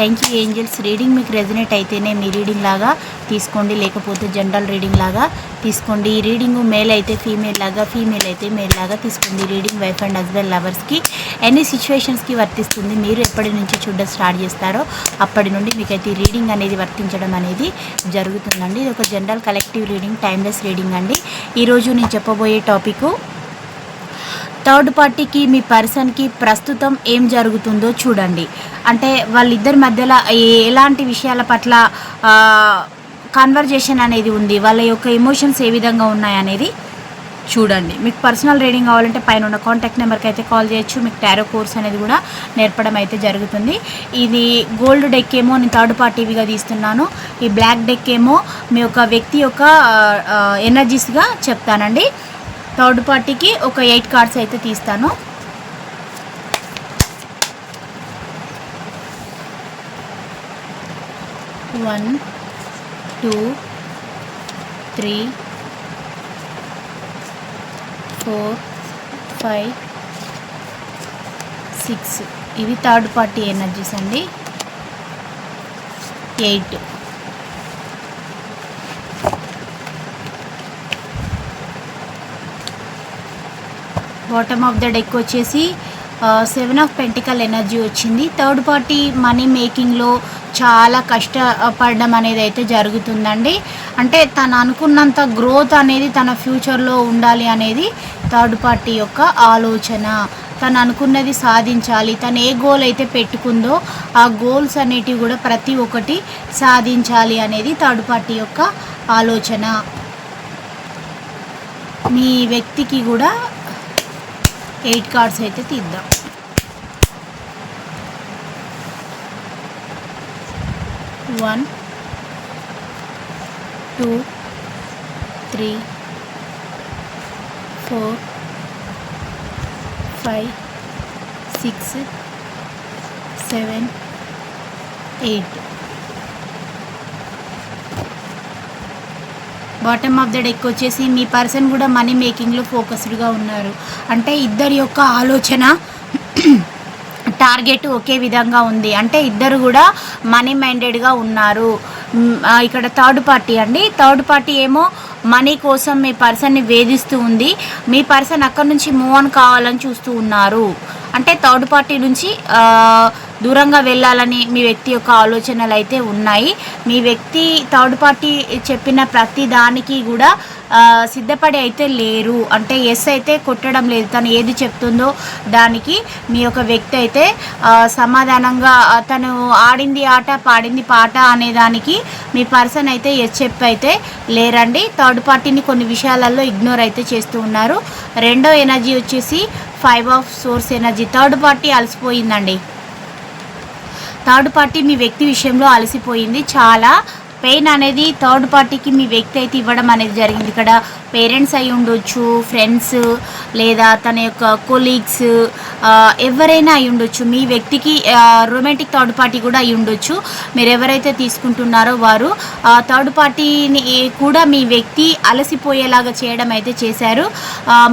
thank you angels reading మీకు resonate అయితేనే మీ రీడింగ్ లాగా తీసుకోండి లేకపోతే జనరల్ రీడింగ్ లాగా తీసుకోండి. ఈ రీడింగ్ మేల్ అయితే ఫీమేల్ లాగా ఫీమేల్ అయితే మేల్ లాగా తీసుకోండి. రీడింగ్ వైఫ్ అండ్ హస్బెండ్ లవర్స్కి ఎన్ని సిచ్యువేషన్స్కి వర్తిస్తుంది మీరు ఎప్పటి నుంచి చూడడం స్టార్ట్ చేస్తారో అప్పటి నుండి మీకైతే రీడింగ్ అనేది వర్తించడం అనేది జరుగుతుందండి. ఇది ఒక general collective reading timeless reading అండి. ఈరోజు నేను చెప్పబోయే టాపిక్ థర్డ్ పార్టీకి మీ పర్సన్కి ప్రస్తుతం ఏం జరుగుతుందో చూడండి. అంటే వాళ్ళిద్దరి మధ్యలో ఏ- ఎలాంటి విషయాల పట్ల కన్వర్జేషన్ అనేది ఉంది? వాళ్ళ యొక్క ఎమోషన్స్ ఏ విధంగా ఉన్నాయనేది చూడండి. మీకు పర్సనల్ రీడింగ్ కావాలంటే పైన ఉన్న కాంటాక్ట్ నెంబర్కి అయితే కాల్ చేయొచ్చు. మీకు టారో కోర్స్ అనేది కూడా నేర్పడం అయితే జరుగుతుంది. ఇది గోల్డ్ డెక్ ఏమో నేను థర్డ్ పార్టీవిగా తీస్తున్నాను. ఈ బ్లాక్ డెక్ ఏమో మీ యొక్క వ్యక్తి యొక్క ఎనర్జీస్గా చెప్తానండి. థర్డ్ పార్టీకి ఒక ఎయిట్ కార్డ్స్ అయితే తీస్తాను. One two three four five six. ఇవి థర్డ్ పార్టీ ఎనర్జీస్ అండి. Eight. Bottom of the deck వచ్చేసి సెవెన్ ఆఫ్ పెంటికల్ ఎనర్జీ వచ్చింది. థర్డ్ పార్టీ మనీ మేకింగ్లో చాలా కష్టపడడం అనేది అయితే జరుగుతుందండి. అంటే తను అనుకున్నంత గ్రోత్ అనేది తన ఫ్యూచర్లో ఉండాలి అనేది థర్డ్ పార్టీ యొక్క ఆలోచన. తను అనుకున్నది సాధించాలి. తను ఏ గోల్ అయితే పెట్టుకుందో ఆ గోల్స్ అనేటివి కూడా ప్రతి ఒక్కటి సాధించాలి అనేది థర్డ్ పార్టీ యొక్క ఆలోచన. మీ వ్యక్తికి కూడా ఎయిట్ కార్డ్స్ అయితే తీద్దాం. One two three four five six seven eight. Bottom of the deck వచ్చేసి మీ పర్సన్ కూడా మనీ మేకింగ్లో ఫోకస్డ్గా ఉన్నారు. అంటే ఇద్దరి యొక్క ఆలోచన టార్గెట్ ఒకే విధంగా ఉంది. అంటే ఇద్దరు కూడా మనీ మైండెడ్గా ఉన్నారు. ఇక్కడ థర్డ్ పార్టీ అండి. థర్డ్ పార్టీ ఏమో మనీ కోసం మీ పర్సన్ని వేధిస్తూ ఉంది. మీ పర్సన్ అక్కడ నుంచి మూవ్ ఆన్ కావాలని చూస్తూ ఉన్నారు. అంటే థర్డ్ పార్టీ నుంచి దూరంగా వెళ్ళాలని మీ వ్యక్తి యొక్క ఆలోచనలు అయితే ఉన్నాయి. మీ వ్యక్తి థర్డ్ పార్టీ చెప్పిన ప్రతి దానికి కూడా సిద్ధపడి అయితే లేరు. అంటే ఎస్ అయితే కొట్టడం లేదు. తను ఏది చెప్తుందో దానికి మీ యొక్క వ్యక్తి అయితే సమాధానంగా తను ఆడింది ఆట పాడింది పాట అనే దానికి మీ పర్సన్ అయితే ఎస్ చెప్పి అయితే లేరండి. థర్డ్ పార్టీని కొన్ని విషయాలలో ఇగ్నోర్ అయితే చేస్తూ ఉన్నారు. రెండో ఎనర్జీ వచ్చేసి five of source energy. Third party అలసిపోయిందండి. Third party మీ వ్యక్తి విషయంలో అలసిపోయింది. చాలా పెయిన్ అనేది థర్డ్ పార్టీకి మీ వ్యక్తి అయితే ఇవ్వడం అనేది జరిగింది. ఇక్కడ పేరెంట్స్ అయి ఉండొచ్చు ఫ్రెండ్స్ లేదా తన యొక్క కొలీగ్స్ ఎవరైనా అయి ఉండొచ్చు. మీ వ్యక్తికి రొమాంటిక్ థర్డ్ పార్టీ కూడా అయి ఉండొచ్చు. మీరు ఎవరైతే తీసుకుంటున్నారో వారు ఆ థర్డ్ పార్టీని కూడా మీ వ్యక్తి అలసిపోయేలాగా చేయడం అయితే చేశారు.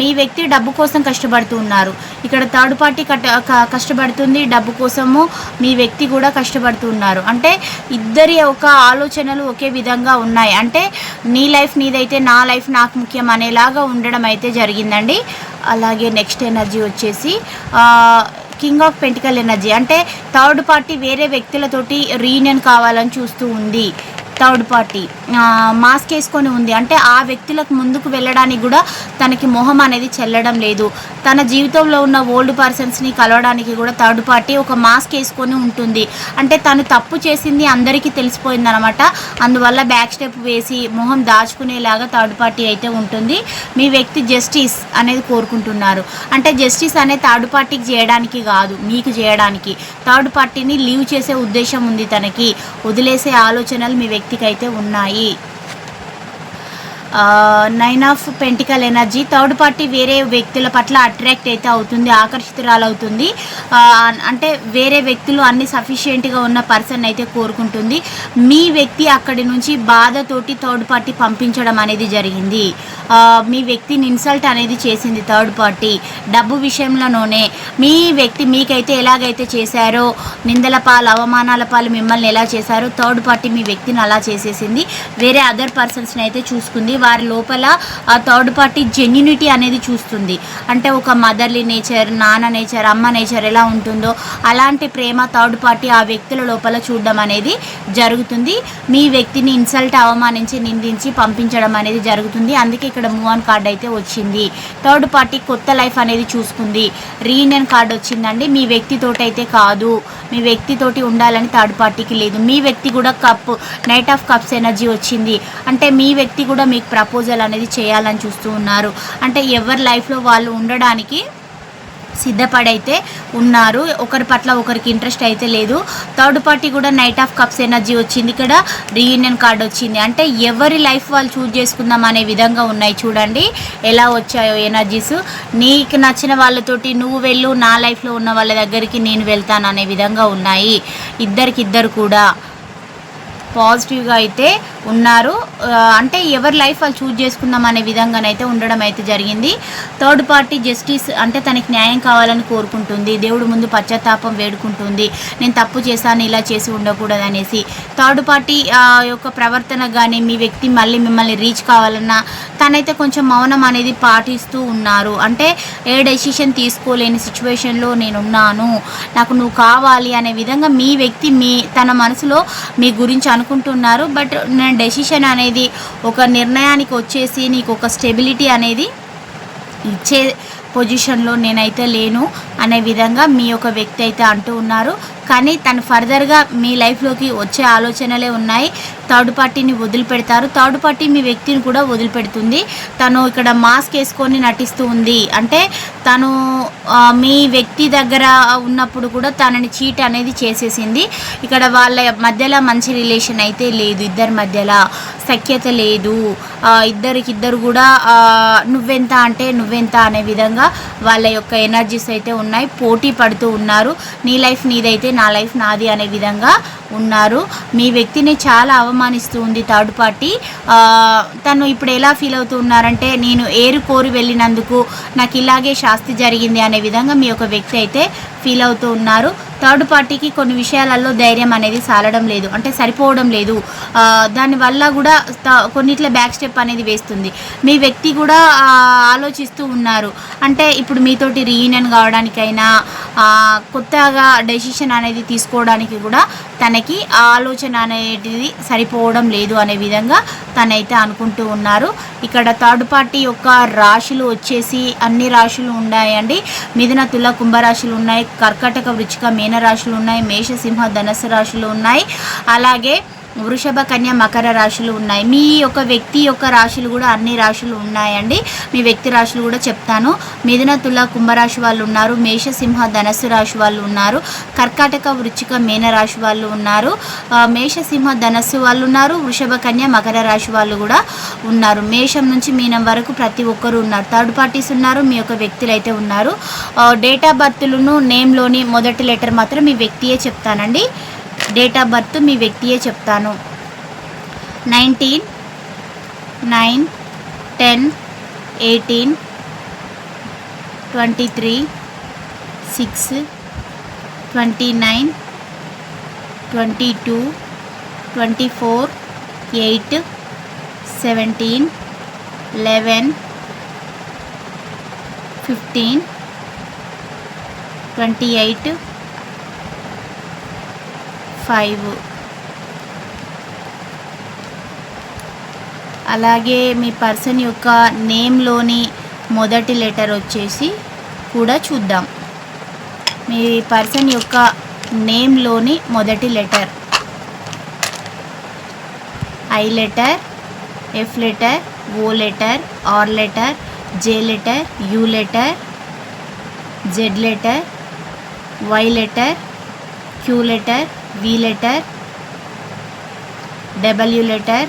మీ వ్యక్తి డబ్బు కోసం కష్టపడుతూ ఉన్నారు. ఇక్కడ థర్డ్ పార్టీ కట్ట కష్టపడుతుంది డబ్బు కోసము మీ వ్యక్తి కూడా కష్టపడుతూ ఉన్నారు. అంటే ఇద్దరి ఒక ఆలోచనలు ఒకే విధంగా ఉన్నాయి. అంటే నీ లైఫ్ నీదైతే నా లైఫ్ నాకు ముఖ్యం అనేలాగా ఉండడం అయితే జరిగిందండి. అలాగే నెక్స్ట్ ఎనర్జీ వచ్చేసి కింగ్ ఆఫ్ పెంటికల్ ఎనర్జీ. అంటే థర్డ్ పార్టీ వేరే వ్యక్తులతోటి రీయూనియన్ కావాలని చూస్తూ ఉంది. థర్డ్ పార్టీ మాస్క్ వేసుకొని ఉంది. అంటే ఆ వ్యక్తులకు ముందుకు వెళ్ళడానికి కూడా తనకి మొహం అనేది చెల్లడం లేదు. తన జీవితంలో ఉన్న ఓల్డ్ పర్సన్స్ని కలవడానికి కూడా థర్డ్ పార్టీ ఒక మాస్క్ వేసుకొని ఉంటుంది. అంటే తను తప్పు చేసింది అందరికీ తెలిసిపోయిందనమాట అందువల్ల బ్యాక్ స్టెప్ వేసి మొహం దాచుకునేలాగా థర్డ్ పార్టీ అయితే ఉంటుంది. మీ వ్యక్తి జస్టిస్ అనేది కోరుకుంటున్నారు. అంటే జస్టిస్ అనేది థర్డ్ పార్టీకి చేయడానికి కాదు మీకు చేయడానికి. థర్డ్ పార్టీని లీవ్ చేసే ఉద్దేశం ఉంది తనకి. వదిలేసే ఆలోచనలు మీ వ్యక్తి అయితే ఉన్నాయి. Nine of pentacle energy. Third party వేరే వ్యక్తుల పట్ల అట్రాక్ట్ అయితే అవుతుంది ఆకర్షితురాలు అవుతుంది అంటే వేరే వ్యక్తులు అన్ని సఫిషియెంట్గా ఉన్న పర్సన్ అయితే కోరుకుంటుంది. మీ వ్యక్తి అక్కడి నుంచి బాధతోటి థర్డ్ పార్టీ పంపించడం అనేది జరిగింది. మీ వ్యక్తిని ఇన్సల్ట్ అనేది చేసింది థర్డ్ పార్టీ. డబ్బు విషయంలోనే మీ వ్యక్తి మీకైతే ఎలాగైతే చేశారో నిందల పాలు అవమానాల పాలు మిమ్మల్ని ఎలా చేశారో థర్డ్ పార్టీ మీ వ్యక్తిని అలా చేసేసింది. వేరే అదర్ పర్సన్స్ని అయితే చూసుకుంది. వారి లోపల ఆ థర్డ్ పార్టీ జెన్యునిటీ అనేది చూస్తుంది. అంటే ఒక మదర్లీ నేచర్ నాన్న నేచర్ అమ్మ నేచర్ ఎలా ఉంటుందో అలాంటి ప్రేమ థర్డ్ పార్టీ ఆ వ్యక్తుల లోపల చూడడం అనేది జరుగుతుంది. మీ వ్యక్తిని ఇన్సల్ట్ అవమానించి నిందించి పంపించడం అనేది జరుగుతుంది. అందుకే ఇక్కడ మూవ్ ఆన్ కార్డ్ అయితే వచ్చింది. థర్డ్ పార్టీ కొత్త లైఫ్ అనేది చూసుకుంది. రీయూనియన్ కార్డ్ వచ్చిందండి. మీ వ్యక్తితోటి అయితే కాదు. మీ వ్యక్తితోటి ఉండాలని థర్డ్ పార్టీకి లేదు. మీ వ్యక్తి కూడా cup knight of cups energy వచ్చింది. అంటే మీ వ్యక్తి కూడా మీకు ప్రపోజల్ అనేది చేయాలని చూస్తూ ఉన్నారు. అంటే ఎవరి లైఫ్లో వాళ్ళు ఉండడానికి సిద్ధపడైతే ఉన్నారు. ఒకరి పట్ల ఒకరికి ఇంట్రెస్ట్ అయితే లేదు. థర్డ్ పార్టీ కూడా నైట్ ఆఫ్ కప్స్ ఎనర్జీ వచ్చింది. ఇక్కడ రీయూనియన్ కార్డ్ వచ్చింది. అంటే ఎవరి లైఫ్ వాళ్ళు చూజ్ చేసుకుందాం అనే విధంగా ఉన్నాయి చూడండి. ఎలా వచ్చాయో ఎనర్జీస్ నీకు నచ్చిన వాళ్ళతోటి నువ్వు వెళ్ళు నా లైఫ్లో ఉన్న వాళ్ళ దగ్గరికి నేను వెళ్తాను అనే విధంగా ఉన్నాయి. ఇద్దరికిద్దరు కూడా. పాజిటివ్గా అయితే ఉన్నారు. అంటే ఎవరి లైఫ్ వాళ్ళు చూజ్ చేసుకుందాం అనే విధంగానైతే ఉండడం అయితే జరిగింది. థర్డ్ పార్టీ జస్టిస్ అంటే తనకి న్యాయం కావాలని కోరుకుంటుంది. దేవుడు ముందు పశ్చాత్తాపం వేడుకుంటుంది. నేను తప్పు చేశాను ఇలా చేసి ఉండకూడదు అనేసి. థర్డ్ పార్టీ యొక్క ప్రవర్తన కానీ మీ వ్యక్తి మళ్ళీ మిమ్మల్ని రీచ్ కావాలన్నా తనైతే కొంచెం మౌనం అనేది పాటిస్తూ ఉన్నారు. అంటే ఏ డెసిషన్ తీసుకోలేని సిచ్యువేషన్లో నేనున్నాను నాకు నువ్వు కావాలి అనే విధంగా మీ వ్యక్తి మీ తన మనసులో మీ గురించి అనుకుంటున్నారు. బట్ నేను డెసిషన్ అనేది ఒక నిర్ణయానికి వచ్చేసి నీకు ఒక స్టెబిలిటీ అనేది ఇచ్చే పొజిషన్లో నేనైతే లేను అనే విధంగా మీ యొక్క వ్యక్తి అయితే అంటూ ఉన్నారు. కానీ తను ఫర్దర్గా మీ లైఫ్లోకి వచ్చే ఆలోచనలే ఉన్నాయి. థర్డ్ పార్టీని వదిలిపెడతారు. థర్డ్ పార్టీ మీ వ్యక్తిని కూడా వదిలిపెడుతుంది. తను ఇక్కడ మాస్క్ వేసుకొని నటిస్తూ ఉంది. అంటే తను మీ వ్యక్తి దగ్గర ఉన్నప్పుడు కూడా తనని చీట్ అనేది చేసేసింది. ఇక్కడ వాళ్ళ మధ్యలో మంచి రిలేషన్ అయితే లేదు. ఇద్దరి మధ్యలో సఖ్యత లేదు. ఇద్దరికిద్దరు కూడా నువ్వెంత అంటే నువ్వెంత అనే విధంగా వాళ్ళ యొక్క ఎనర్జీస్ అయితే ఉన్నాయి. పోటీ పడుతూ ఉన్నారు. నీ లైఫ్ నీదైతే నా నా లైఫ్ నాది అనే విధంగా ఉన్నారు. మీ వ్యక్తిని చాలా అవమానిస్తూ ఉంది థర్డ్ పార్టీ. తను ఇప్పుడు ఎలా ఫీల్ అవుతూ ఉన్నారంటే నేను ఏరు కోరి వెళ్ళినందుకు నాకు ఇలాగే శాస్తి జరిగింది అనే విధంగా మీ యొక్క వ్యక్తి అయితే ఫీల్ అవుతూ ఉన్నారు. థర్డ్ పార్టీకి కొన్ని విషయాలలో ధైర్యం అనేది సాలడం లేదు అంటే సరిపోవడం లేదు. దానివల్ల కూడా కొన్నిట్ల కొన్నిట్లో బ్యాక్ స్టెప్ అనేది వేస్తుంది. మీ వ్యక్తి కూడా ఆలోచిస్తూ ఉన్నారు. అంటే ఇప్పుడు మీతోటి రీయూనియన్ కావడానికైనా కొత్తగా డెసిషన్ అనేది తీసుకోవడానికి కూడా తనకి ఆలోచన అనేది సరిపోవడం లేదు అనే విధంగా తనైతే అనుకుంటూ ఉన్నారు. ఇక్కడ థర్డ్ పార్టీ యొక్క రాశులు వచ్చేసి అన్ని రాశులు ఉన్నాయండి. మిథున తుల కుంభరాశులు ఉన్నాయి. కర్కటక వృచ్చిక మీన రాశులు ఉన్నాయి మేష సింహ ధనస్సు రాశులు ఉన్నాయి. అలాగే వృషభ కన్య మకర రాశులు ఉన్నాయి. మీ యొక్క వ్యక్తి యొక్క రాశులు కూడా అన్ని రాశులు ఉన్నాయండి. మీ వ్యక్తి రాశులు కూడా చెప్తాను. మిథున తుల కుంభరాశి వాళ్ళు ఉన్నారు. మేషసింహ ధనస్సు రాశి వాళ్ళు ఉన్నారు. కర్కాటక వృచ్చిక మీన రాశి వాళ్ళు ఉన్నారు. మేషసింహ ధనస్సు వాళ్ళు ఉన్నారు. వృషభ కన్య మకర రాశి వాళ్ళు కూడా ఉన్నారు. మేషం నుంచి మీనం వరకు ప్రతి ఒక్కరు ఉన్నారు. థర్డ్ పార్టీస్ ఉన్నారు. మీ యొక్క వ్యక్తులు అయితే ఉన్నారు. డేట్ ఆఫ్ బర్త్లను నేమ్లోని మొదటి లెటర్ మాత్రం మీ వ్యక్తియే చెప్తానండి. డేట్ ఆఫ్ బర్త్ మీ వ్యక్తియే చెప్తాను. Nineteen nine ten eighteen twenty three six twenty nine twenty two twenty four eight seventeen eleven fifteen twenty eight five. అలాగే మీ పర్సన్ యొక్క నేమ్లోని మొదటి లెటర్ వచ్చేసి కూడా చూద్దాం. మీ పర్సన్ యొక్క నేమ్లోని మొదటి letter. I letter F letter O letter R letter J letter U letter Z letter Y letter Q letter V letter W letter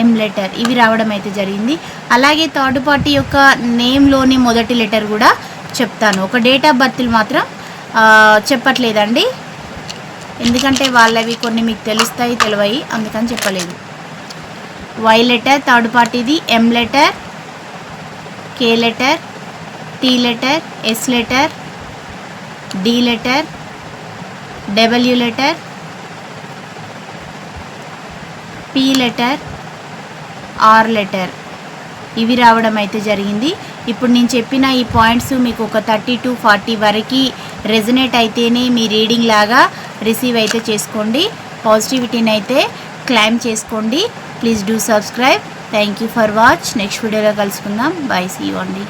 M letter ఇవి రావడం అయితే జరిగింది. అలాగే థర్డ్ పార్టీ యొక్క నేమ్లోని మొదటి లెటర్ కూడా చెప్తాను. ఒక డేట్ ఆఫ్ బర్త్లు మాత్రం చెప్పట్లేదండి. ఎందుకంటే వాళ్ళవి కొన్ని మీకు తెలుస్తాయి తెలివయి. అందుకని చెప్పలేదు. వై లెటర్ థర్డ్ పార్టీది. M letter K letter T letter S letter D letter W letter P letter R letter ఇవి రావడం అయితే జరిగింది. ఇప్పుడు నేను చెప్పిన ఈ పాయింట్స్ మీకు ఒక థర్టీ టు ఫార్టీ వరకు రెజనేట్ అయితేనే మీ రీడింగ్ లాగా రిసీవ్ అయితే చేసుకోండి. పాజిటివిటీని అయితే క్లైమ్ చేసుకోండి. Please do subscribe. Thank you for watch. Next వీడియోలో కలుసుకుందాం. బాయ్ సీ యూ అండి.